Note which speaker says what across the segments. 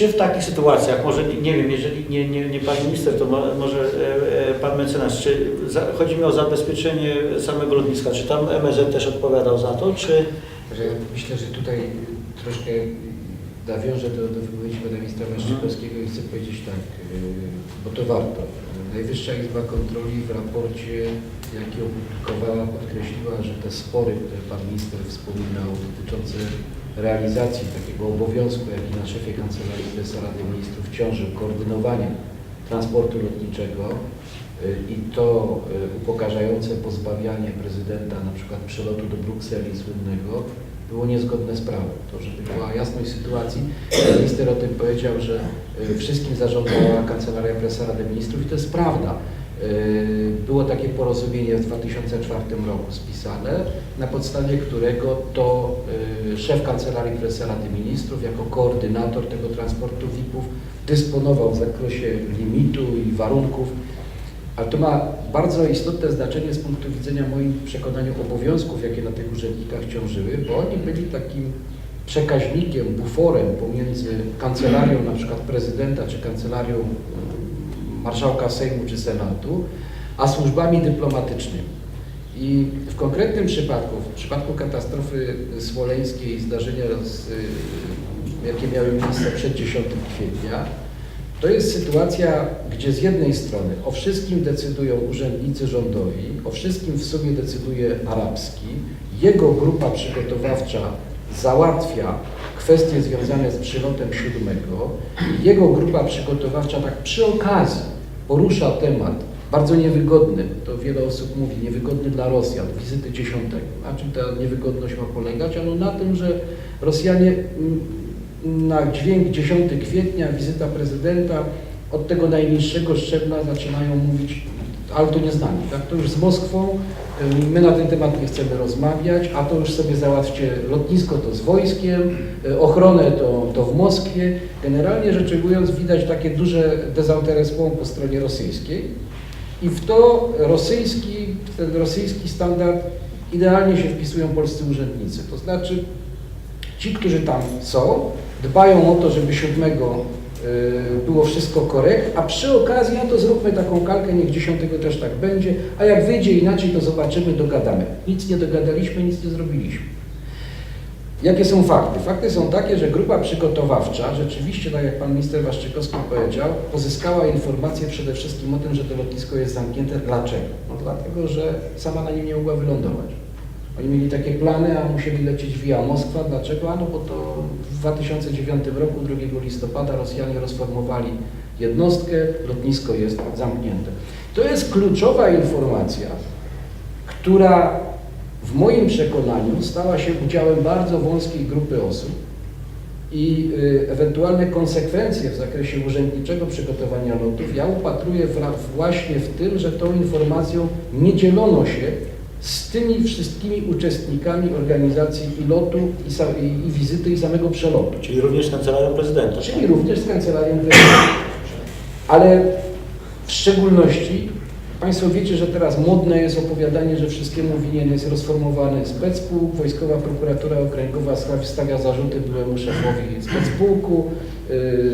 Speaker 1: Czy w takich sytuacjach, może nie, wiem, jeżeli nie, nie, nie pan minister, to mo, może e, e, pan mecenas, czy za, chodzi mi o zabezpieczenie samego lotniska, czy tam MSZ też odpowiadał za to, czy
Speaker 2: myślę, że tutaj troszkę nawiążę do, do wypowiedzi pana ministra Waszczykowskiego i chcę powiedzieć tak, yy, bo to warto. Najwyższa Izba Kontroli w raporcie, jaki opublikowała, podkreśliła, że te spory, które pan minister wspominał, dotyczące realizacji takiego obowiązku, jaki na szefie Kancelarii Prezesa Rady Ministrów ciąży, koordynowania transportu lotniczego yy, i to yy, upokarzające pozbawianie prezydenta na przykład przelotu do Brukseli słynnego było niezgodne z prawem. To, żeby była jasność sytuacji, minister o tym powiedział, że y, wszystkim zarządzała Kancelaria Prezesa Rady Ministrów i to jest prawda. Y, Było takie porozumienie w 2004 roku spisane, na podstawie którego to y, szef Kancelarii Prezesa Rady Ministrów jako koordynator tego transportu VIP-ów dysponował w zakresie limitu i warunków ale to ma bardzo istotne znaczenie z punktu widzenia, moim przekonaniu, obowiązków, jakie na tych urzędnikach ciążyły, bo oni byli takim przekaźnikiem, buforem pomiędzy kancelarią na przykład prezydenta, czy kancelarią mm, marszałka Sejmu czy Senatu, a służbami dyplomatycznymi. I w konkretnym przypadku, w przypadku katastrofy smoleńskiej i zdarzenia, z, y, jakie miały miejsce przed 10 kwietnia, to jest sytuacja, gdzie z jednej strony o wszystkim decydują urzędnicy rządowi, o wszystkim w sumie decyduje arabski, jego grupa przygotowawcza załatwia kwestie związane z przylotem siódmego, jego grupa przygotowawcza tak przy okazji porusza temat bardzo niewygodny, to wiele osób mówi, niewygodny dla Rosjan, wizyty dziesiątego. Na czym ta niewygodność ma polegać? Ano na tym, że Rosjanie mm, na dźwięk 10 kwietnia, wizyta prezydenta, od tego najniższego szczebla zaczynają mówić, ale to nie z nami, tak? to już z Moskwą, y, my na ten temat nie chcemy rozmawiać, a to już sobie załatwcie lotnisko to z wojskiem, y, ochronę to, to w Moskwie. Generalnie rzecz ujmując widać takie duże dezinteresową po stronie rosyjskiej i w to rosyjski, ten rosyjski standard idealnie się wpisują polscy urzędnicy, to znaczy ci, którzy tam są, dbają o to, żeby siódmego y, było wszystko korekt, a przy okazji, no to zróbmy taką kalkę, niech dziesiątego też tak będzie, a jak wyjdzie inaczej, to zobaczymy, dogadamy. Nic nie dogadaliśmy, nic nie zrobiliśmy. Jakie są fakty? Fakty są takie, że grupa przygotowawcza, rzeczywiście, tak jak pan minister Waszczykowski powiedział, pozyskała informacje przede wszystkim o tym, że to lotnisko jest zamknięte. Dlaczego? No dlatego, że sama na nim nie mogła wylądować. Oni mieli takie plany, a musieli lecieć via Moskwa. Dlaczego? No bo to w 2009 roku, 2 listopada, Rosjanie rozformowali jednostkę, lotnisko jest zamknięte. To jest kluczowa informacja, która w moim przekonaniu stała się udziałem bardzo wąskiej grupy osób i y, ewentualne konsekwencje w zakresie urzędniczego przygotowania lotów ja upatruję właśnie w tym, że tą informacją nie dzielono się z tymi wszystkimi uczestnikami organizacji i lotu, i, sa, i, i wizyty, i samego przelotu.
Speaker 1: czyli również kancelarią prezydenta.
Speaker 2: Czyli również z kancelarią wyborczą. Ale w szczególności Państwo wiecie, że teraz modne jest opowiadanie, że wszystkiemu winien jest rozformowany specpułk, Wojskowa Prokuratura Okręgowa stawi- stawia zarzuty byłemu szefowi specpułku,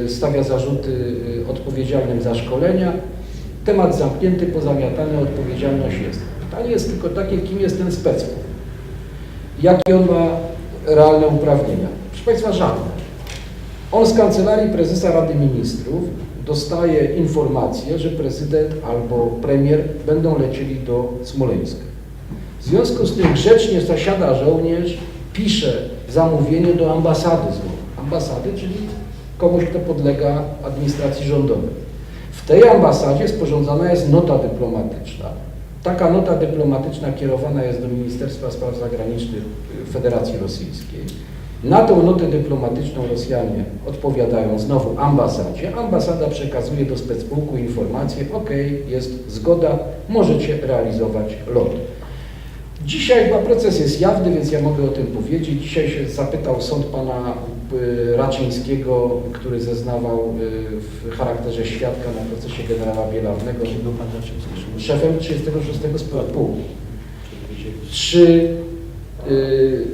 Speaker 2: yy, stawia zarzuty yy, odpowiedzialnym za szkolenia. Temat zamknięty, pozamiatany, odpowiedzialność jest. Pytanie jest tylko takie, kim jest ten specpułk? Jakie on ma realne uprawnienia? Proszę Państwa, żadne. On z kancelarii prezesa Rady Ministrów dostaje informację, że prezydent albo premier będą lecieli do Smoleńska. W związku z tym grzecznie zasiada żołnierz, pisze zamówienie do ambasady znowu. Ambasady, czyli komuś, kto podlega administracji rządowej. W tej ambasadzie sporządzana jest nota dyplomatyczna. Taka nota dyplomatyczna kierowana jest do Ministerstwa Spraw Zagranicznych Federacji Rosyjskiej. Na tą notę dyplomatyczną Rosjanie odpowiadają znowu ambasadzie. Ambasada przekazuje do specpułku informację, ok, jest zgoda, możecie realizować lot. Dzisiaj chyba proces jest jawny, więc ja mogę o tym powiedzieć. Dzisiaj się zapytał sąd pana y, Raczyńskiego, który zeznawał y, w charakterze świadka na procesie generała Bielawnego,
Speaker 1: Kim był pan Raczyński?
Speaker 2: szefem 36 spółki. Czy, y,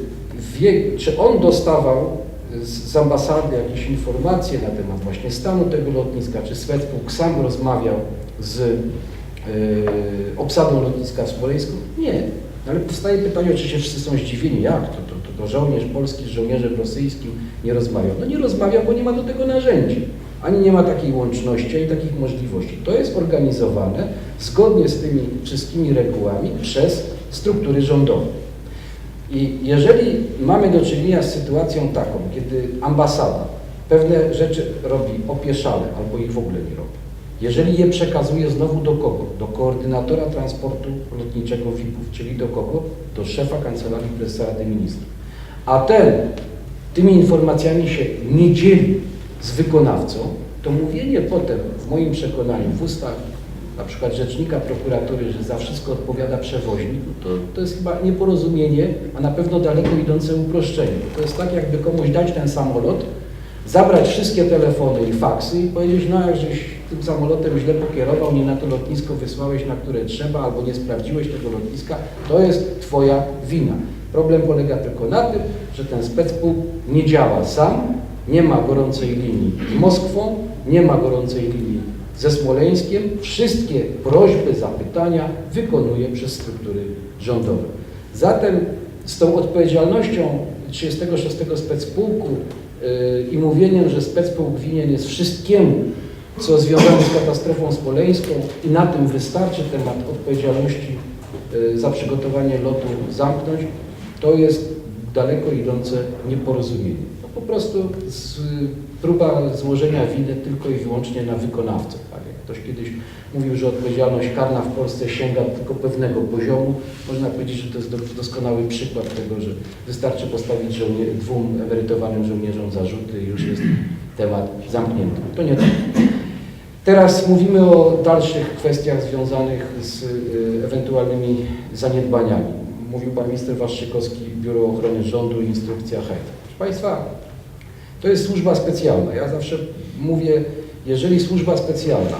Speaker 2: wie, czy on dostawał z, ambasady jakieś informacje na temat właśnie stanu tego lotniska, czy Swedpuk sam rozmawiał z e, obsadą lotniska w Smoleńsku? Nie. No Ale powstaje pytanie, oczywiście wszyscy są zdziwieni, jak to, to, to, to żołnierz polski z żołnierzem rosyjskim nie rozmawiał. No nie rozmawiał, bo nie ma do tego narzędzi. Ani nie ma takiej łączności, ani takich możliwości. To jest organizowane zgodnie z tymi wszystkimi regułami przez struktury rządowe. I jeżeli mamy do czynienia z sytuacją taką, kiedy ambasada pewne rzeczy robi opieszale albo ich w ogóle nie robi, jeżeli je przekazuje znowu do kogo? Do koordynatora transportu lotniczego VIP-ów, czyli do kogo? Do szefa Kancelarii Prezesa Rady Ministrów. A ten tymi informacjami się nie dzieli z wykonawcą, to mówienie potem, w moim przekonaniu, w ustach na przykład rzecznika prokuratury, że za wszystko odpowiada przewoźnik, to, to jest chyba nieporozumienie, a na pewno daleko idące uproszczenie. To jest tak, jakby komuś dać ten samolot, zabrać wszystkie telefony i faksy i powiedzieć, no jak żeś tym samolotem źle pokierował, nie na to lotnisko wysłałeś, na które trzeba, albo nie sprawdziłeś tego lotniska, to jest Twoja wina. Problem polega tylko na tym, że ten specpuł nie działa sam, nie ma gorącej linii z Moskwą, nie ma gorącej linii ze Smoleńskiem. Wszystkie prośby, zapytania wykonuje przez struktury rządowe. Zatem z tą odpowiedzialnością 36 specpułku i mówieniem, że specpułk winien jest wszystkiemu, co związane z katastrofą smoleńską i na tym wystarczy temat odpowiedzialności yy, za przygotowanie lotu zamknąć, to jest daleko idące nieporozumienie. To po prostu z, próba złożenia winy tylko i wyłącznie na wykonawcę. Ktoś kiedyś mówił, że odpowiedzialność karna w Polsce sięga tylko pewnego poziomu, można powiedzieć, że to jest do- doskonały przykład tego, że wystarczy postawić żołnie- dwóm emerytowanym żołnierzom zarzuty i już jest temat zamknięty. To nie tak. Teraz mówimy o dalszych kwestiach związanych z y, ewentualnymi zaniedbaniami. Mówił Pan Minister Waszczykowski, Biuro Ochrony Rządu i instrukcja HED. Proszę Państwa, to jest służba specjalna. Ja zawsze mówię, jeżeli służba specjalna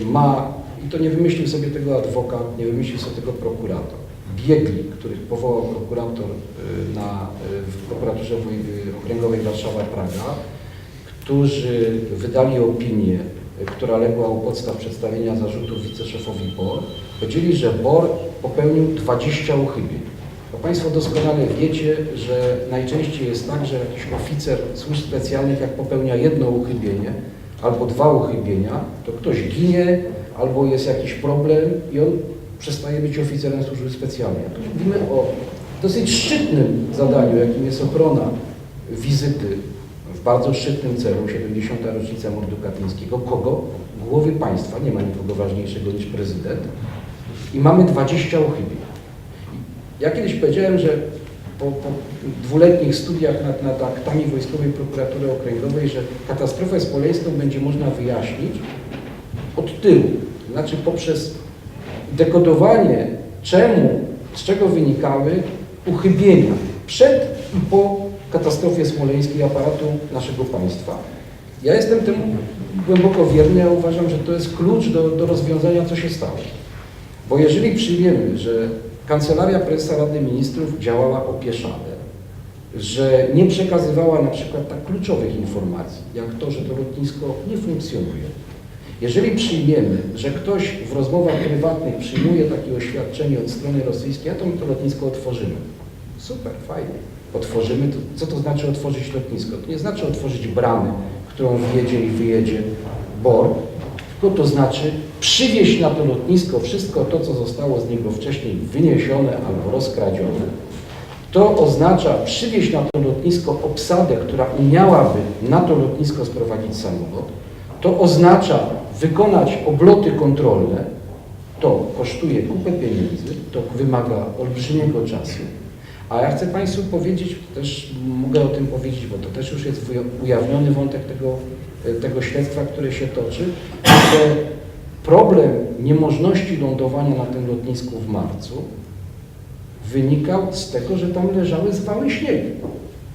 Speaker 2: ma, i to nie wymyślił sobie tego adwokat, nie wymyślił sobie tego prokurator, biegli, których powołał prokurator y, na, y, w prokuraturze woj- okręgowej Warszawa-Praga, którzy wydali opinię, y, która legła u podstaw przedstawienia zarzutów wiceszefowi BOR, powiedzieli, że BOR popełnił 20 uchybień. Bo Państwo doskonale wiecie, że najczęściej jest tak, że jakiś oficer służb specjalnych, jak popełnia jedno uchybienie albo dwa uchybienia, to ktoś ginie albo jest jakiś problem i on przestaje być oficerem służby specjalnej. Tu mówimy o dosyć szczytnym zadaniu, jakim jest ochrona wizyty w bardzo szczytnym celu, 70. rocznica mordu katyńskiego. Kogo? Głowy państwa, nie ma nikogo ważniejszego niż prezydent. I mamy 20 uchybień. Ja kiedyś powiedziałem, że po, po dwuletnich studiach nad, nad aktami Wojskowej Prokuratury Okręgowej, że katastrofę smoleńską będzie można wyjaśnić od tyłu. To znaczy poprzez dekodowanie czemu, z czego wynikały uchybienia przed i po katastrofie smoleńskiej aparatu naszego państwa. Ja jestem temu głęboko wierny, ja uważam, że to jest klucz do, do rozwiązania, co się stało. Bo jeżeli przyjmiemy, że Kancelaria Prezesa Rady Ministrów działała opieszale, że nie przekazywała na przykład tak kluczowych informacji, jak to, że to lotnisko nie funkcjonuje. Jeżeli przyjmiemy, że ktoś w rozmowach prywatnych przyjmuje takie oświadczenie od strony rosyjskiej, a to my to lotnisko otworzymy. Super, fajnie. Otworzymy, to, co to znaczy otworzyć lotnisko? To nie znaczy otworzyć bramę, którą wjedzie i wyjedzie BOR, tylko to znaczy przywieźć na to lotnisko wszystko to, co zostało z niego wcześniej wyniesione albo rozkradzione. To oznacza przywieźć na to lotnisko obsadę, która umiałaby na to lotnisko sprowadzić samolot. To oznacza wykonać obloty kontrolne. To kosztuje kupę pieniędzy, to wymaga olbrzymiego czasu. A ja chcę Państwu powiedzieć, też mogę o tym powiedzieć, bo to też już jest ujawniony wątek tego, tego śledztwa, które się toczy, że problem niemożności lądowania na tym lotnisku w marcu wynikał z tego, że tam leżały zwały śniegu.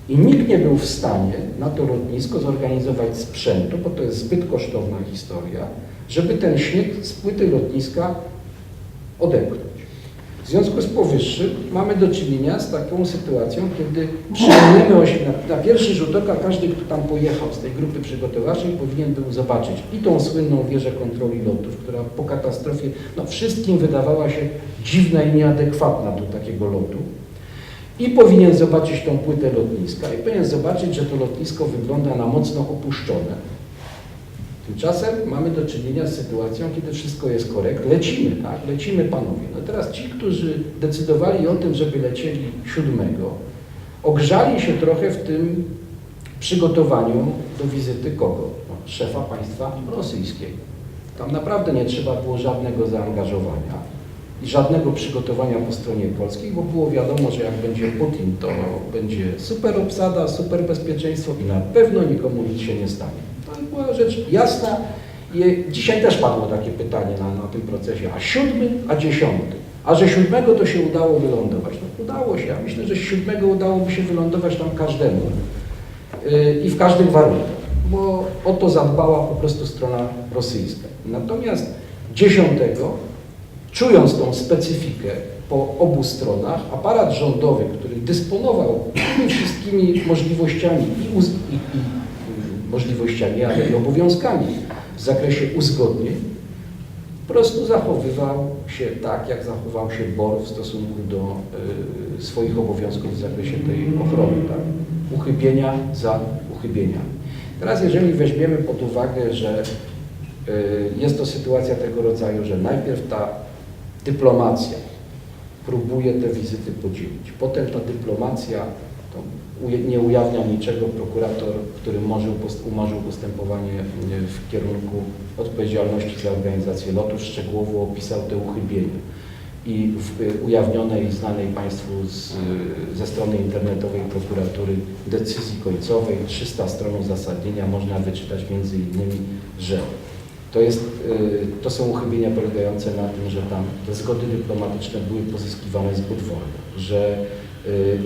Speaker 2: I nikt nie był w stanie na to lotnisko zorganizować sprzętu, bo to jest zbyt kosztowna historia, żeby ten śnieg z płyty lotniska odepchnąć. W związku z powyższym mamy do czynienia z taką sytuacją, kiedy przyjmujemy osi- na, na pierwszy rzut oka każdy, kto tam pojechał z tej grupy przygotowawczej powinien był zobaczyć i tą słynną wieżę kontroli lotów, która po katastrofie no, wszystkim wydawała się dziwna i nieadekwatna do takiego lotu. I powinien zobaczyć tą płytę lotniska i powinien zobaczyć, że to lotnisko wygląda na mocno opuszczone. Tymczasem mamy do czynienia z sytuacją, kiedy wszystko jest korekt. Lecimy, tak? Lecimy panowie. No teraz ci, którzy decydowali o tym, żeby lecieli siódmego, ogrzali się trochę w tym przygotowaniu do wizyty kogo? No, szefa państwa rosyjskiego. Tam naprawdę nie trzeba było żadnego zaangażowania i żadnego przygotowania po stronie polskiej, bo było wiadomo, że jak będzie Putin, to będzie super obsada, super bezpieczeństwo i na pewno nikomu nic się nie stanie. Była rzecz jasna. I dzisiaj też padło takie pytanie na, na tym procesie, a siódmy, a dziesiąty. A że siódmego to się udało wylądować. No udało się. Ja myślę, że siódmego udałoby się wylądować tam każdemu yy, i w każdych warunkach, bo o to zadbała po prostu strona rosyjska. Natomiast dziesiątego Czując tą specyfikę po obu stronach, aparat rządowy, który dysponował tymi wszystkimi możliwościami i, i, i y, możliwościami, ale i obowiązkami w zakresie uzgodnień, po prostu zachowywał się tak, jak zachował się BOR w stosunku do y, swoich obowiązków w zakresie tej ochrony, tak? uchybienia za uchybieniami. Teraz jeżeli weźmiemy pod uwagę, że y, jest to sytuacja tego rodzaju, że najpierw ta dyplomacja próbuje te wizyty podzielić. Potem ta dyplomacja to nie ujawnia niczego. Prokurator, który post- umorzył postępowanie w kierunku odpowiedzialności za organizację lotów, szczegółowo opisał te uchybienia. I w e, ujawnionej, znanej Państwu z, ze strony internetowej prokuratury decyzji końcowej, 300 stron uzasadnienia, można wyczytać między innymi, że to, jest, y, to są uchybienia polegające na tym, że tam te zgody dyplomatyczne były pozyskiwane zbyt wolno, że y,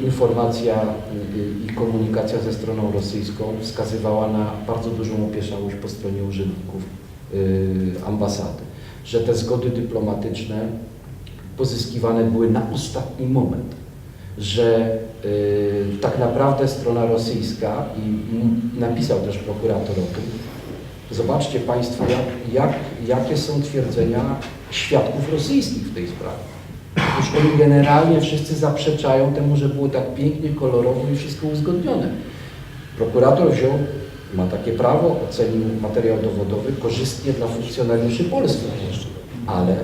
Speaker 2: informacja y, i komunikacja ze stroną rosyjską wskazywała na bardzo dużą opieszałość po stronie urzędników y, ambasady, że te zgody dyplomatyczne pozyskiwane były na ostatni moment, że y, tak naprawdę strona rosyjska i napisał też prokurator o tym, Zobaczcie Państwo, jak, jak, jakie są twierdzenia świadków rosyjskich w tej sprawie. Oni generalnie wszyscy zaprzeczają temu, że było tak pięknie, kolorowo i wszystko uzgodnione. Prokurator wziął, ma takie prawo, ocenił materiał dowodowy korzystnie dla funkcjonariuszy polskich. Ale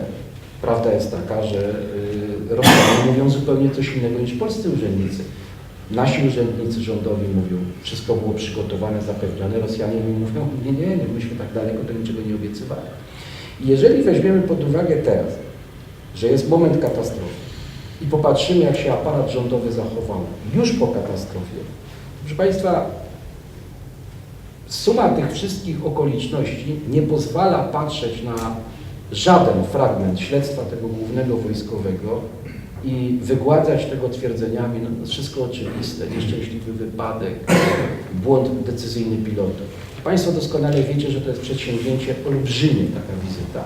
Speaker 2: prawda jest taka, że y, Rosjanie mówią zupełnie coś innego niż polscy urzędnicy. Nasi urzędnicy rządowi mówią, wszystko było przygotowane, zapewnione. Rosjanie mi mówią, nie, nie, nie, myśmy tak daleko to niczego nie obiecywali. Jeżeli weźmiemy pod uwagę teraz, że jest moment katastrofy. I popatrzymy, jak się aparat rządowy zachował już po katastrofie, proszę Państwa, suma tych wszystkich okoliczności nie pozwala patrzeć na żaden fragment śledztwa tego głównego wojskowego i wygładzać tego twierdzeniami, no jest wszystko oczywiste, nieszczęśliwy wypadek, błąd decyzyjny pilota. Państwo doskonale wiecie, że to jest przedsięwzięcie olbrzymie, taka wizyta,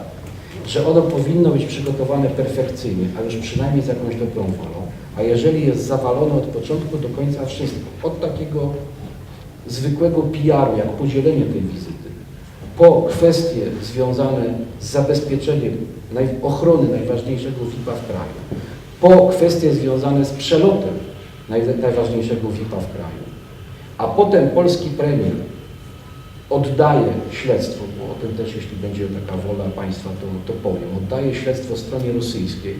Speaker 2: że ono powinno być przygotowane perfekcyjnie, a już przynajmniej z jakąś dobrą wolą, a jeżeli jest zawalone od początku do końca wszystko, od takiego zwykłego PR-u, jak podzielenie tej wizyty, po kwestie związane z zabezpieczeniem ochrony najważniejszego VIP-a w kraju, po kwestie związane z przelotem naj, najważniejszego VIP-a w kraju, a potem polski premier oddaje śledztwo, bo o tym też jeśli będzie taka wola państwa, to, to powiem, oddaje śledztwo stronie rosyjskiej,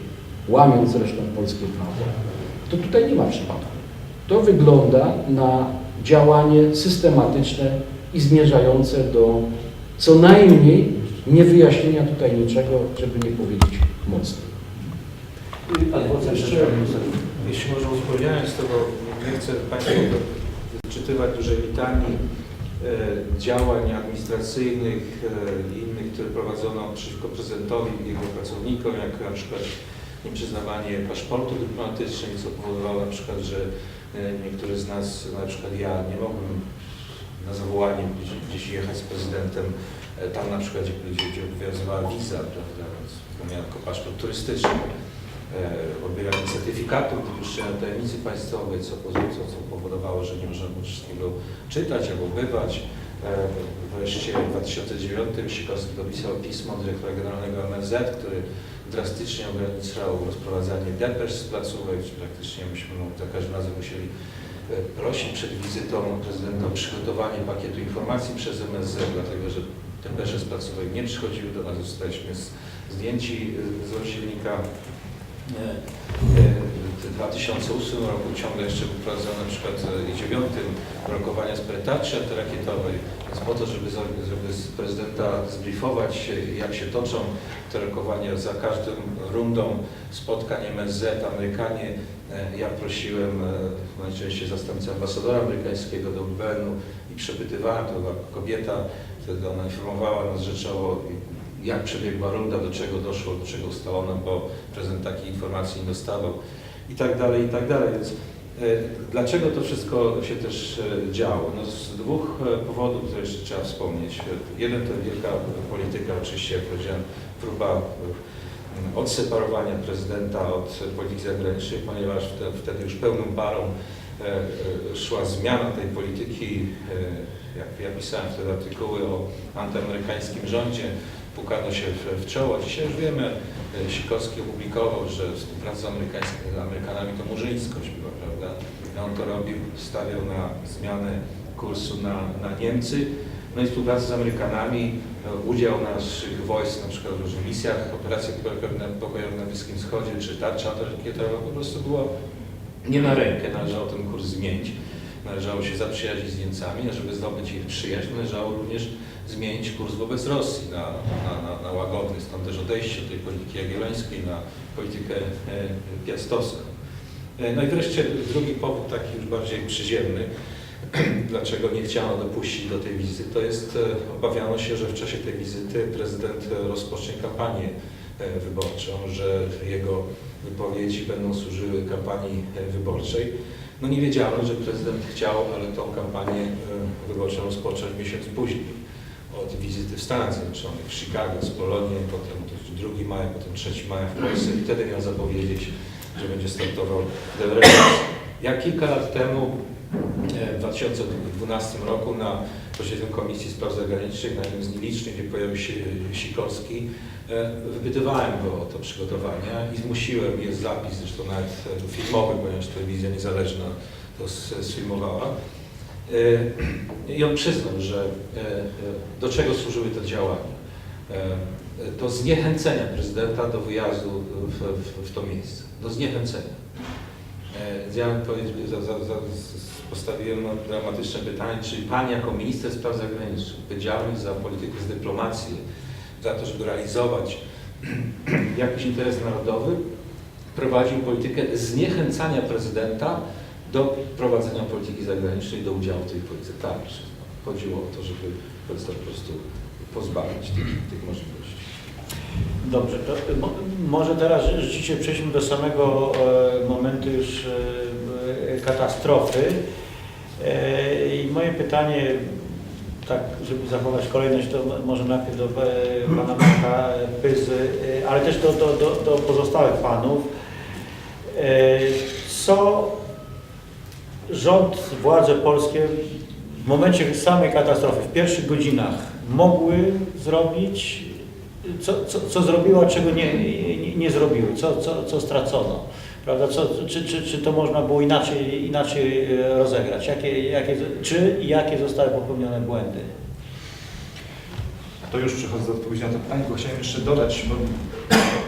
Speaker 2: łamiąc zresztą polskie prawo, to tutaj nie ma przypadku. To wygląda na działanie systematyczne i zmierzające do co najmniej niewyjaśnienia tutaj niczego, żeby nie powiedzieć mocno.
Speaker 3: Adwokat jeszcze, jeśli może uzupełniając tego, nie chcę Państwu wyczytywać dużej litanii działań administracyjnych e, i innych, które prowadzono przeciwko prezydentowi i jego pracownikom, jak na przykład nieprzyznawanie paszportu dyplomatycznego, co powodowało na przykład, że e, niektórzy z nas, na przykład ja, nie mogłem na zawołanie gdzieś, jechać z prezydentem, e, tam na przykład, gdzie, gdzie, obowiązywała wiza, prawda, więc miałem tylko paszport turystyczny. Odbieranie certyfikatów wypuszczenia tajemnicy państwowej, co, co, co powodowało, że nie można było wszystkiego czytać albo bywać. E, Wreszcie w 2009 Sikorski dopisał pismo dyrektora generalnego MSZ, który drastycznie ograniczał rozprowadzanie depesz z placówek, praktycznie myśmy no, za każdym razem musieli e, prosić przed wizytą prezydenta o przygotowanie pakietu informacji przez MSZ, dlatego że depesze z placówek nie przychodziły do nas, zostaliśmy zdjęci e, z rozsilnika. W 2008 roku ciągle jeszcze był prowadzony na przykład e, i 9 rokowania z tarczy antyrakietowej, więc po to, żeby, żeby prezydenta zbriefować, e, jak się toczą te rokowania za każdą rundą spotkań MSZ, Amerykanie, e, ja prosiłem najczęściej zastępcę ambasadora amerykańskiego do UBN-u i przepytywałem, to była kobieta, wtedy ona informowała nas rzeczowo, jak przebiegła runda, do czego doszło, do czego ustalono, bo prezydent takiej informacji nie dostawał i tak dalej, i tak dalej. Więc e, dlaczego to wszystko się też e, działo? No z dwóch e, powodów, które jeszcze trzeba wspomnieć. Jeden to wielka polityka, oczywiście, jak powiedziałem, próba odseparowania prezydenta od polityki zagranicznej, ponieważ wte- wtedy już pełną parą szła zmiana tej polityki. Jak ja pisałem wtedy artykuły o antyamerykańskim rządzie, pukano się w, w czoło. Dzisiaj już wiemy, e, Sikorski opublikował, że współpraca z amerykańskimi, Amerykanami to murzyńskość była, prawda? I On to robił, stawiał na zmianę kursu na, na Niemcy. No i współpraca z Amerykanami, e, udział naszych wojsk na przykład w różnych misjach, operacjach pokojowych- na Bliskim Wschodzie, czy tarcza antyrakietowa po prostu było nie na rękę, należało ten kurs zmienić. Należało się zaprzyjaźnić z Niemcami, a żeby zdobyć ich przyjaźń, należało również zmienić kurs wobec Rosji na, na, na, na łagodny, stąd też odejście od tej polityki jagiellońskiej na politykę e, piastowską. E, no i wreszcie drugi powód, taki już bardziej przyziemny, dlaczego nie chciano dopuścić do tej wizyty, to jest e, obawiano się, że w czasie tej wizyty prezydent rozpocznie kampanię wyborczą, że jego wypowiedzi będą służyły kampanii wyborczej. No nie wiedziano, że prezydent chciał, ale tą kampanię wyborczą rozpocząć miesiąc później od wizyty w Stanach Zjednoczonych, w Chicago, z Polonii, potem to 2 maja, potem 3 maja w Polsce i wtedy miał zapowiedzieć, że będzie startował Debrecen. Jak kilka lat temu, e, w 2012 roku na posiedzeniu Komisji Spraw Zagranicznych, na jednym z nielicznych, gdzie pojawił się Sikorski, e, wypytywałem go o to przygotowania i zmusiłem, jest zapis zresztą nawet e, filmowy, ponieważ telewizja niezależna to sfilmowała. I on przyznał, że e, e, do czego służyły te działania. E, Do zniechęcenia prezydenta do wyjazdu w, w, w to miejsce. Do zniechęcenia. Ja postawiłem dramatyczne pytanie, czy Pan jako minister spraw zagranicznych, odpowiedzialny za politykę z dyplomacji, za to, żeby realizować jakiś interes narodowy, prowadził politykę zniechęcania prezydenta do prowadzenia polityki zagranicznej, do udziału w tej polityce. Tak, chodziło o to, żeby prezydent po prostu pozbawić tych, tych możliwości.
Speaker 1: Dobrze, to mo- może teraz rzeczywiście przejdźmy do samego e, momentu już e, katastrofy. E, I moje pytanie, tak żeby zachować kolejność, to może najpierw do pana Marka Pyzy, ale też do, do, do, do pozostałych panów. Co rząd, władze polskie w momencie samej katastrofy, w pierwszych godzinach mogły zrobić, co, co, co zrobiło, czego nie, nie, nie zrobiły, co, co, co stracono. Prawda? Co, czy, czy, czy to można było inaczej, inaczej e, rozegrać? Jakie, jakie, czy i jakie zostały popełnione błędy?
Speaker 4: To już przechodzę do odpowiedzi na to pytanie, tylko chciałem jeszcze dodać, bo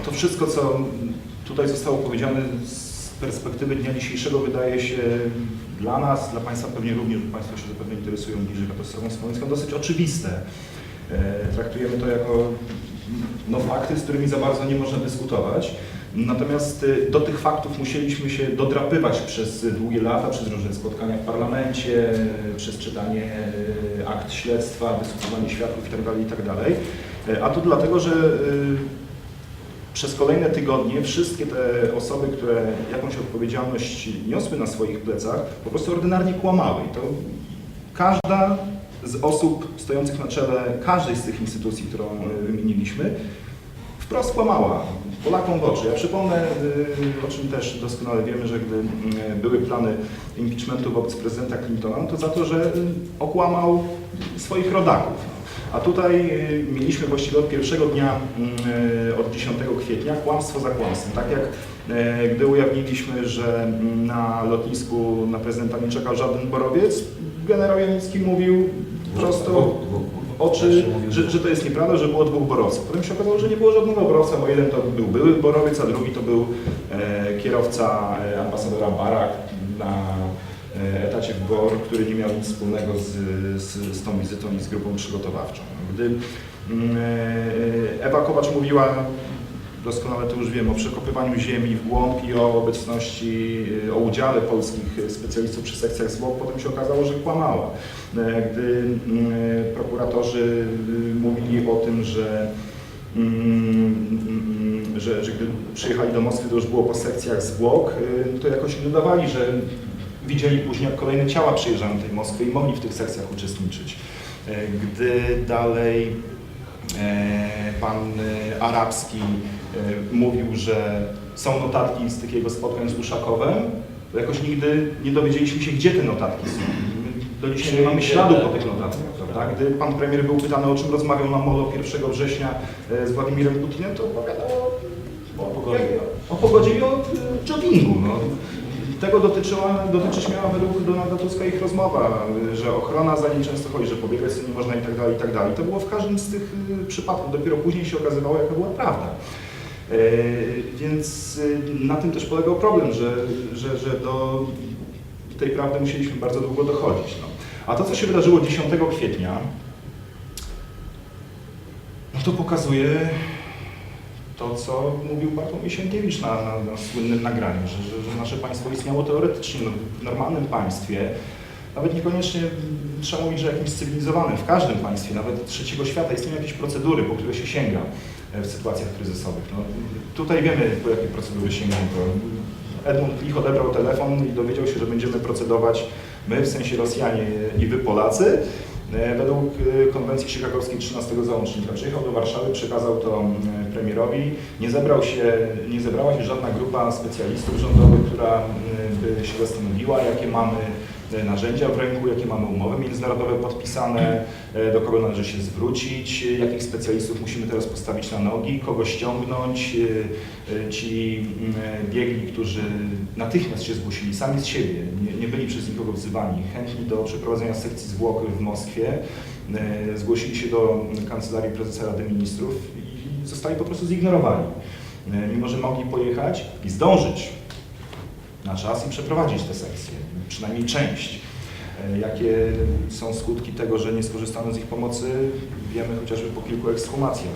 Speaker 4: to wszystko, co tutaj zostało powiedziane perspektywy dnia dzisiejszego wydaje się dla nas, dla Państwa pewnie również, bo Państwo się zapewne interesują bliżej katastrofą smoleńską, dosyć oczywiste. E, Traktujemy to jako no, fakty, z którymi za bardzo nie można dyskutować. Natomiast y, do tych faktów musieliśmy się dodrapywać przez długie lata, przez różne spotkania w parlamencie, przez czytanie y, akt śledztwa, wysłuchiwanie świadków itd. itd. Y, A to dlatego, że y, przez kolejne tygodnie wszystkie te osoby, które jakąś odpowiedzialność niosły na swoich plecach, po prostu ordynarnie kłamały. I to każda z osób stojących na czele każdej z tych instytucji, którą y, wymieniliśmy, wprost kłamała Polakom w oczy. Ja przypomnę, y, o czym też doskonale wiemy, że gdy y, były plany impeachmentu wobec prezydenta Clintona, to za to, że y, okłamał swoich rodaków. A tutaj y, mieliśmy właściwie od pierwszego dnia, y, od 10 kwietnia, kłamstwo za kłamstwem. Tak jak y, gdy ujawniliśmy, że mm, na lotnisku na prezydenta nie czekał żaden borowiec, generał Janicki mówił prosto w oczy, że, że to jest nieprawda, że było dwóch borowców. Potem się okazało, że nie było żadnego borowca, bo jeden to był były borowiec, a drugi to był e, kierowca e, ambasadora Barak na etacie w GOR, który nie miał nic wspólnego z, z, z tą wizytą i z grupą przygotowawczą. Gdy mm, e, Ewa Kowacz mówiła, doskonale to już wiem, o przekopywaniu ziemi w głąb i o obecności, e, o udziale polskich specjalistów przy sekcjach zwłok, potem się okazało, że kłamała. E, Gdy mm, prokuratorzy y, mówili o tym, że mm, że, że gdy przyjechali do Moskwy, to już było po sekcjach zwłok, y, to jakoś dodawali, że widzieli później, jak kolejne ciała przyjeżdżają do tej Moskwy i mogli w tych sekcjach uczestniczyć. E, Gdy dalej e, pan e, Arabski mówił, że są notatki z tych jego spotkań z Uszakowem, to jakoś nigdy nie dowiedzieliśmy się, gdzie te notatki są. Do dzisiaj nie mamy śladu po tych notatkach, prawda? Gdy pan premier był pytany, o czym rozmawiał na molo 1 września z Władimirem Putinem, to opowiadał o, pogodzie, o pogodzie i o joggingu. No. Tego dotyczyła, dotyczyć miała według Donalda Tuska ich rozmowa, że ochrona za nim często chodzi, że pobiegać sobie nie można i tak dalej, i tak dalej. To było w każdym z tych y, przypadków. Dopiero później się okazywało, jaka była prawda. E, Więc y, na tym też polegał problem, że, że, że do tej prawdy musieliśmy bardzo długo dochodzić. No. A to, co się wydarzyło 10 kwietnia, no to pokazuje to, co mówił Bartłomiej Sienkiewicz na, na, na słynnym nagraniu, że, że, że nasze państwo istniało teoretycznie, no, w normalnym państwie, nawet niekoniecznie trzeba mówić, że jakimś cywilizowanym, w każdym państwie, nawet trzeciego świata istnieją jakieś procedury, po które się sięga e, w sytuacjach kryzysowych. No, tutaj wiemy, po jakie procedury sięgnięto. Edmund Klich odebrał telefon i dowiedział się, że będziemy procedować my, w sensie Rosjanie i wy Polacy, Według e, konwencji chicagowskiej 13 załącznika przyjechał do Warszawy, przekazał to m, premierowi. Nie, zebrał się, nie zebrała się żadna grupa specjalistów rządowych, która m, by się zastanowiła, jakie mamy e, narzędzia w ręku, jakie mamy umowy międzynarodowe podpisane, e, do kogo należy się zwrócić, jakich specjalistów musimy teraz postawić na nogi, kogo ściągnąć. E, e, Ci m, biegli, którzy natychmiast się zgłosili sami z siebie, nie, nie byli przez nikogo wzywani, chętni do przeprowadzenia sekcji zwłok w Moskwie, zgłosili się do Kancelarii Prezesa Rady Ministrów i zostali po prostu zignorowani. Mimo, że mogli pojechać i zdążyć na czas i przeprowadzić tę sekcję, przynajmniej część. E, Jakie są skutki tego, że nie skorzystano z ich pomocy, wiemy chociażby po kilku ekshumacjach,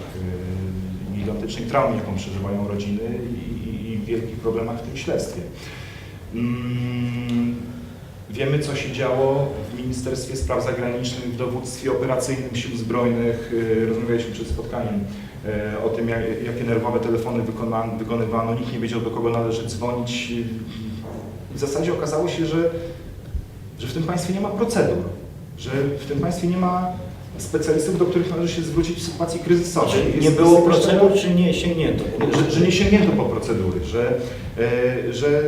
Speaker 4: e, gigantycznej traumie, jaką przeżywają rodziny i, i, wielkich problemach w tym śledztwie. Mm, Wiemy, co się działo w Ministerstwie Spraw Zagranicznych, w dowództwie operacyjnym Sił Zbrojnych. E, Rozmawialiśmy przed spotkaniem e, o tym, jak, jakie nerwowe telefony wykonywano. Nikt nie wiedział, do kogo należy dzwonić. W zasadzie okazało się, że, że w tym państwie nie ma procedur, że w tym państwie nie ma specjalistów, do których należy się zwrócić w sytuacji kryzysowej.
Speaker 1: Czy nie było procedur, czy nie sięgnięto?
Speaker 4: że, że nie sięgnięto po procedury, że, e, że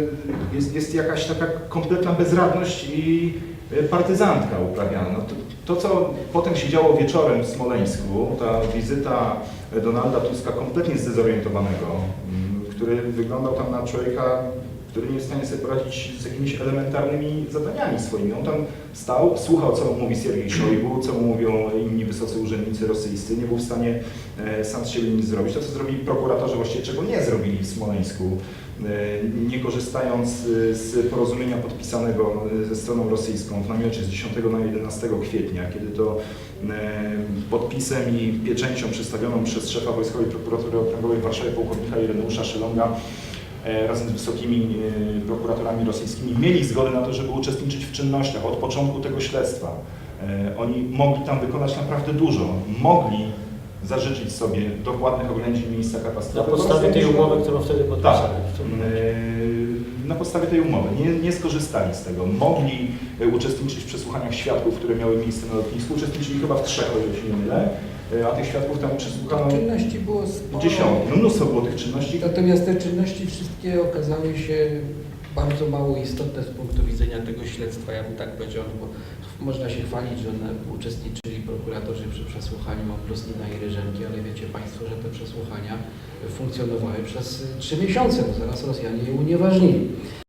Speaker 4: jest, jest jakaś taka kompletna bezradność i e, partyzantka uprawiana. No to, to, co potem się działo wieczorem w Smoleńsku, ta wizyta Donalda Tuska kompletnie zdezorientowanego, mm, który wyglądał tam na człowieka, który nie jest w stanie sobie poradzić z jakimiś elementarnymi zadaniami swoimi. On tam stał, słuchał, co mu mówi Siergiej Szojgu, co mu mówią inni wysocy urzędnicy rosyjscy, nie był w stanie e, sam z siebie nic zrobić. To, co zrobili prokuratorzy, właściwie czego nie zrobili w Smoleńsku, e, nie korzystając e, z porozumienia podpisanego ze stroną rosyjską w namiocie z 10 na 11 kwietnia, kiedy to podpisem i pieczęcią przedstawioną przez szefa Wojskowej Prokuratury Okręgowej w Warszawie pułkownika Ireneusza Szylonga razem z wysokimi e, prokuratorami rosyjskimi mieli zgodę na to, żeby uczestniczyć w czynnościach od początku tego śledztwa. E, Oni mogli tam wykonać naprawdę dużo. Mogli zażyczyć sobie dokładnych oględzin miejsca
Speaker 1: Na
Speaker 4: katastrofy.
Speaker 1: podstawie tej umowy, którą wtedy
Speaker 4: tak,
Speaker 1: podpisali.
Speaker 4: e, na podstawie tej umowy. Nie, nie skorzystali z tego. Mogli e, uczestniczyć w przesłuchaniach świadków, które miały miejsce na lotnisku. Uczestniczyli chyba w trzech, o ile się nie mylę. E, a tych świadków tam przesłuchano
Speaker 2: Czynności było sporo.
Speaker 4: dziesiątki. No mnóstwo było tych czynności.
Speaker 2: Natomiast te czynności wszystkie okazały się bardzo mało istotne z punktu widzenia tego śledztwa, ja bym tak powiedział, no bo można się chwalić, że one uczestniczyli prokuratorzy przy przesłuchaniu Oplosnina i Ryżenki, ale wiecie Państwo, że te przesłuchania funkcjonowały przez trzy miesiące, bo zaraz Rosjanie je unieważnili.